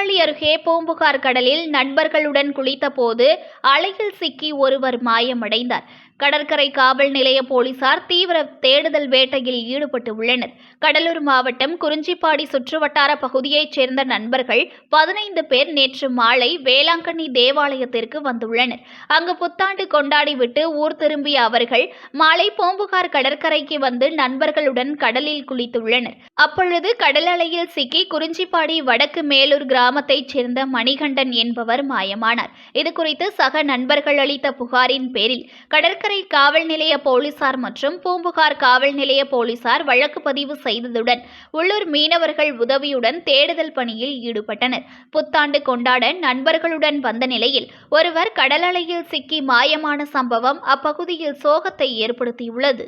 சீர்காழி அருகே பூம்புகார் கடலில் நண்பர்களுடன் குளித்தபோது அலையில் சிக்கி ஒருவர் மாயமடைந்தார். கடற்கரை காவல் நிலைய போலீசார் தீவிர தேடுதல் வேட்டையில் ஈடுபட்டு உள்ளனர் கடலூர் மாவட்டம் குறிஞ்சிப்பாடி சுற்றுவட்டார பகுதியைச் சேர்ந்த நண்பர்கள் பதினைந்து பேர் நேற்று மாலை வேளாங்கண்ணி தேவாலயத்திற்கு வந்துள்ளனர். அங்கு புத்தாண்டு கொண்டாடிவிட்டு ஊர் திரும்பிய அவர்கள் மாலை பூம்புகார் கடற்கரைக்கு வந்து நண்பர்களுடன் கடலில் குளித்துள்ளனர். அப்பொழுது கடல் அலையில் சிக்கி குறிஞ்சிப்பாடி வடக்கு மேலூர் கிராமத்தைச் சேர்ந்த மணிகண்டன் என்பவர் மாயமானார். இதுகுறித்து சக நண்பர்கள் அளித்த புகாரின் பேரில் கடற்கரை காவல் நிலைய போலீசார் மற்றும் பூம்புகார் காவல் நிலைய போலீசார் வழக்கு பதிவு செய்ததுடன் உள்ளூர் மீனவர்கள் உதவியுடன் தேடுதல் பணியில் ஈடுபட்டனர். புத்தாண்டு கொண்டாட நண்பர்களுடன் வந்த நிலையில் ஒருவர் கடலலையில் சிக்கி மாயமான சம்பவம் அப்பகுதியில் சோகத்தை ஏற்படுத்தியுள்ளது.